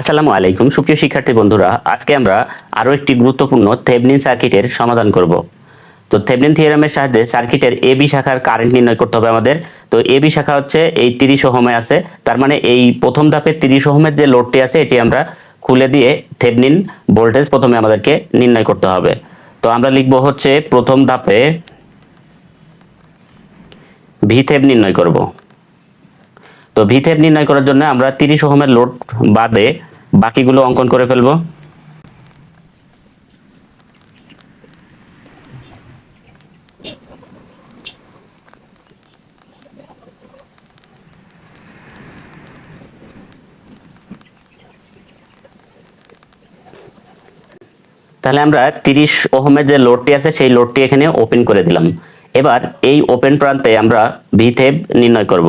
আসসালামু আলাইকুম, সুপ্রিয় শিক্ষার্থী বন্ধুরা। আজকে আমরা আরও একটি গুরুত্বপূর্ণ থেভনিন সার্কিটের সমাধান করব। তো থেভনিন থিওরামের সাহায্যে সার্কিটের এ বি শাখার কারেন্ট নির্ণয় করতে হবে আমাদের। তো এ বি শাখা হচ্ছে এই তিরিশ ওহমে আছে। তার মানে এই প্রথম ধাপে তিরিশ ওহমের যে লোডটি আছে, এটি আমরা খুলে দিয়ে থেভনিন ভোল্টেজ প্রথমে আমাদেরকে নির্ণয় করতে হবে। তো আমরা লিখব হচ্ছে প্রথম ধাপে ভি থেভ নির্ণয় করব। তো ভিথেপ নির্ণয় করার জন্য আমরা তিরিশ ওহমের লোড বাদে বাকিগুলো অঙ্কন করে ফেলব। তাহলে আমরা তিরিশ ওহমের যে লোডটি আছে, সেই লোডটি এখানে ওপেন করে দিলাম। এবার এই ওপেন প্রান্তে আমরা ভিথেপ নির্ণয় করব।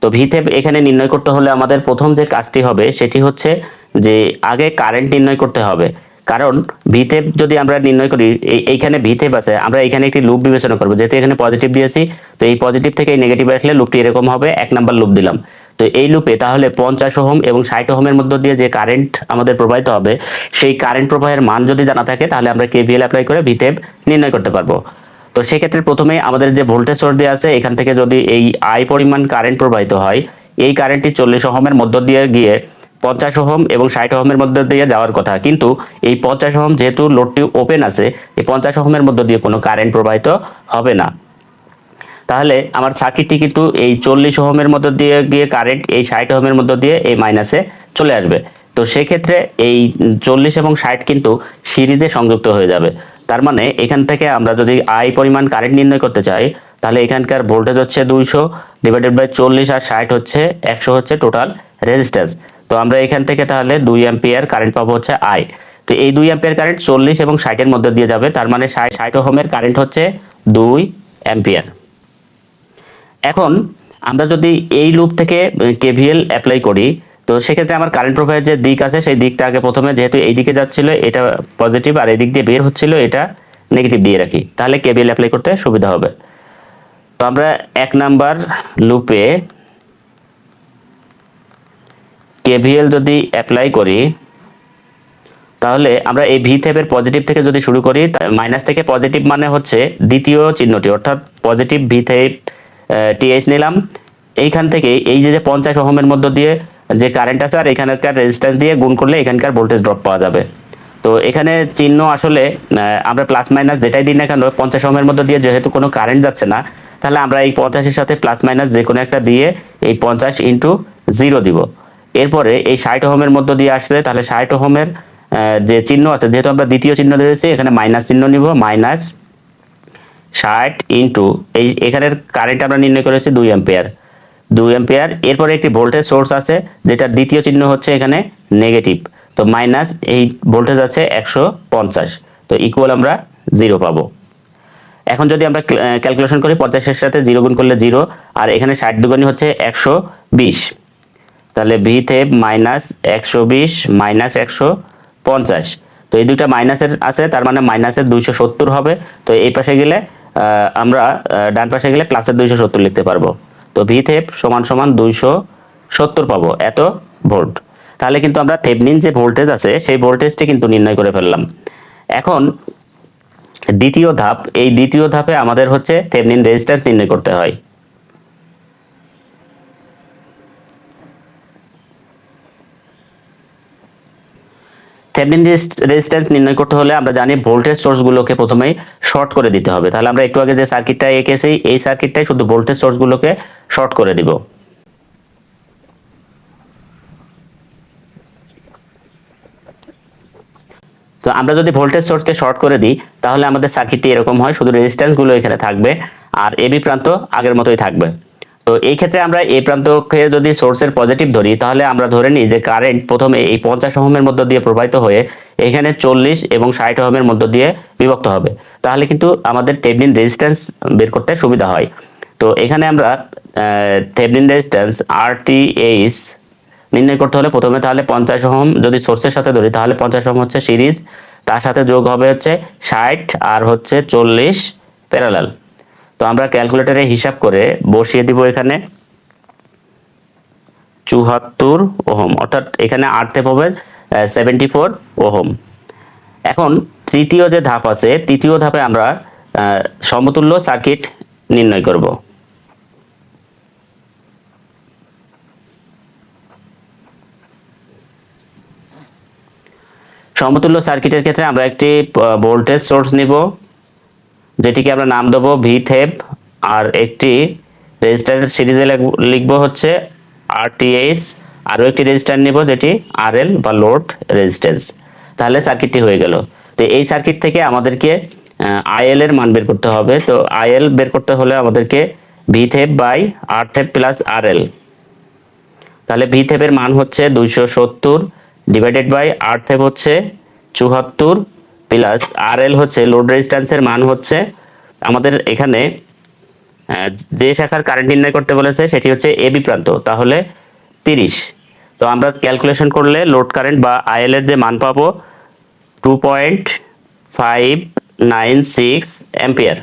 তো ভিথেপ এখানে নির্ণয় করতে হলে আমাদের প্রথম যে কাজটি হবে সেটি হচ্ছে যে আগে কারেন্ট নির্ণয় করতে হবে। কারণ ভিথেপ যদি আমরা নির্ণয় করি, এই- এইখানে ভিথেপ আছে, আমরা এখানে একটি লুপ বিবেচনা করব। যেহেতু এখানে পজিটিভ দিয়েছি, তো এই পজিটিভ থেকে নেগেটিভ আসলে লুপটি এরকম হবে, এক নাম্বার লুপ দিলাম। তো এই লুপে তাহলে পঞ্চাশ ওহম এবং ষাট ওহমের মধ্য দিয়ে যে কারেন্ট আমাদের প্রবাহিত হবে, সেই কারেন্ট প্রবাহের মান যদি জানা থাকে, তাহলে আমরা কেভিএল অ্যাপ্লাই করে ভিথেপ নির্ণয় করতে পারব। তো সেক্ষেত্রে প্রথমে আমাদের যে ভোল্টেজ সোর্স দেওয়া আছে, এখান থেকে যদি এই আই পরিমাণ কারেন্ট প্রবাহিত হয়, এই কারেন্টটি চল্লিশ ওহমের মধ্য দিয়ে গিয়ে পঞ্চাশ ওহম এবং ষাট ওহমের মধ্য দিয়ে যাওয়ার কথা। কিন্তু এই পঞ্চাশ ওহম যেহেতু লোডটি ওপেন আছে, এই পঞ্চাশ ওহমের মধ্য দিয়ে কোনো কারেন্ট প্রবাহিত হবে না। তাহলে আমার সার্কিটটি কিন্তু এই চল্লিশ ওহমের মধ্য দিয়ে গিয়ে কারেন্ট এই ষাট ওহমের মধ্য দিয়ে এই মাইনাসে চলে আসবে। তো সেক্ষেত্রে এই চল্লিশ এবং ষাট কিন্তু সিরিজে সংযুক্ত হয়ে যাবে। তার মানে এখান থেকে আমরা যদি আই পরিমাণ কারেন্ট নির্ণয় করতে চাই, তাহলে এখানকার ভোল্টেজ হচ্ছে দুইশো ডিভাইডেড বাই চল্লিশ আর ষাট হচ্ছে একশো হচ্ছে টোটাল রেজিস্ট্যান্স তো আমরা এখান থেকে তাহলে দুই অ্যাম্পিয়ার কারেন্ট পাবো হচ্ছে আই তো এই দুই অ্যাম্পিয়ার কারেন্ট চল্লিশ এবং ষাটের মধ্যে দিয়ে যাবে, তার মানে ষাট ষাট হোমের কারেন্ট হচ্ছে দুই অ্যাম্পিয়ার এখন আমরা যদি এই লুপ থেকে কেভিএল অ্যাপ্লাই করি তো সেক্ষেত্রে আমার কারেন্ট প্রবাহের যে দিক আছে, সেই দিকটা আগে প্রথমে যেহেতু এই দিকে যাচ্ছিল, এটা পজিটিভ আর এই দিক দিয়ে বের হচ্ছিল, এটা নেগেটিভ দিয়ে রাখি। তাহলে কেভিএল অ্যাপ্লাই করতে সুবিধা হবে। তো আমরা এক নাম্বার লুপে কেভিএল যদি অ্যাপ্লাই করি, তাহলে আমরা এই ভি থেপের পজিটিভ থেকে যদি শুরু করি মাইনাস থেকে পজিটিভ মানে হচ্ছে দ্বিতীয় চিহ্নটি, অর্থাৎ পজিটিভ ভি থেপ টিএইচ নিলাম। এইখান থেকে এই যে যে পঞ্চাশ ওহমের মধ্য দিয়ে যে কারেন্ট আছে আর এখানকার রেজিস্ট্যান্স দিয়ে গুণ করলে এখানকার ভোল্টেজ ড্রপ পাওয়া যাবে। তো এখানে চিহ্ন আসলে আমরা প্লাস মাইনাস যেটাই দিই না কেন, পঞ্চাশ ওহমের মধ্যে দিয়ে যেহেতু কোনো কারেন্ট যাচ্ছে না, তাহলে আমরা এই পঞ্চাশের সাথে প্লাস মাইনাস যে কোনো একটা দিয়ে এই পঞ্চাশ ইন্টু জিরো দিব। এরপরে এই ষাট ওহমের মধ্য দিয়ে আসলে, তাহলে ষাট ওহমের যে চিহ্ন আছে, যেহেতু আমরা দ্বিতীয় চিহ্ন দিয়েছি, এখানে মাইনাস চিহ্ন নিব মাইনাস ষাট ইন্টু এই এখানের কারেন্ট আমরা নির্ণয় করেছি দুই অ্যাম্পিয়ার দুই অ্যাম্পিয়ার এরপরে একটি ভোল্টেজ সোর্স আছে যেটা দ্বিতীয় চিহ্ন হচ্ছে এখানে নেগেটিভ তো মাইনাস এই ভোল্টেজ আছে একশো পঞ্চাশ। তো ইকুয়াল আমরা জিরো পাবো। এখন যদি আমরা ক্যালকুলেশন করি, পঞ্চাশের সাথে জিরো গুণ করলে জিরো আর এখানে ষাট দুগুণই হচ্ছে একশো বিশ। তাহলে ভি থেপ মাইনাস একশো বিশ মাইনাস একশো পঞ্চাশ। তো এই দুইটা মাইনাসের আছে, তার মানে মাইনাসের দুইশো সত্তর হবে। তো এই পাশে গেলে আমরা ডান পাশে গেলে প্লাসের দুইশো সত্তর লিখতে পারব। তো ভি থেপ সমান সমান দুইশো সত্তর পাবো, এত ভোল্ট তাহলে কিন্তু আমরা থেভনিন যে ভোল্টেজ আছে, সেই ভোল্টেজটি কিন্তু নির্ণয় করে ফেললাম। এখন দ্বিতীয় ধাপ, এই দ্বিতীয় ধাপে আমাদের হচ্ছে থেভনিন রেজিস্ট্যান্স নির্ণয় করতে হয়। থেভনিন রেজিস্ট্যান্স নির্ণয় করতে হলে আমরা জানি ভোল্টেজ সোর্সগুলোকে প্রথমেই শর্ট করে দিতে হবে। তাহলে আমরা একটু আগে যে সার্কিটটা এঁকেছি, এই সার্কিটটাই শুধু ভোল্টেজ সোর্সগুলোকে শর্ট করে দিব। তো আমরা যদি ভোল্টেজ সোর্সকে শর্ট করে দিই, তাহলে আমাদের সার্কিটটি এরকম হয়, শুধু রেজিস্ট্যান্সগুলো এখানে থাকবে আর এবি প্রান্ত আগের মতোই থাকবে। তো এই ক্ষেত্রে আমরা এই প্রান্তকে যদি সোর্সের পজিটিভ ধরি, তাহলে আমরা ধরে নিই যে কারেন্ট প্রথমে এই পঞ্চাশ ওহমের মধ্য দিয়ে প্রবাহিত হয়ে এখানে চল্লিশ এবং ষাট ওহমের মধ্য দিয়ে বিভক্ত হবে। তাহলে কিন্তু আমাদের টেবলিন রেজিস্ট্যান্স বের করতে সুবিধা হয়। তো এখানে আমরা টেবলিন রেজিস্ট্যান্স আর টি এইচ নির্ণয় করতে হলে প্রথমে তাহলে পঞ্চাশ ওহম যদি সোর্সের সাথে ধরি, তাহলে পঞ্চাশ ওহম হচ্ছে সিরিজ। তার সাথে যোগ হবে হচ্ছে ষাট আর হচ্ছে চল্লিশ প্যারালাল তো আমরা ক্যালকুলেটরে হিসাব করে বসিয়ে দিব এখানে চুহাত্তর ওহম, অর্থাৎ এখানে আর টেপ হবে সেভেন্টি ফোর ওহম। এখন তৃতীয় যে ধাপ আছে, তৃতীয় ধাপে আমরা সমতুল্য সার্কিট নির্ণয় করব। সমতুল্য সার্কিটের ক্ষেত্রে আমরা একটি ভোল্টেজ সোর্স নিব, যেটিকে আমরা নাম দেবো ভি থেপ আর একটি রেজিস্টার সিরিজে লিখব হচ্ছে আর টিএইচ আরও একটি রেজিস্টার নিব যেটি আর এল বা লোড রেজিস্ট্যান্স তাহলে সার্কিটটি হয়ে গেল। তো এই সার্কিট থেকে আমাদেরকে আইএল এর মান বের করতে হবে। তো আইএল বের করতে হলে আমাদেরকে ভি থেপ by R থেপ plus R L তাহলে ভি থেপের মান হচ্ছে দুইশো সত্তর ডিভাইডেড বাই আর থেপ হচ্ছে চুয়াত্তর প্লাস আর এল হচ্ছে লোড রেজিস্ট্যান্সের মান হচ্ছে আমাদের এখানে যে শাখার কারেন্ট নির্ণয় করতে বলেছে সেটি হচ্ছে এবি প্রান্ত, তাহলে তিরিশ। তো আমরা ক্যালকুলেশন করলে লোড কারেন্ট বা আইএল যে মান পাবো two point five nine six ampere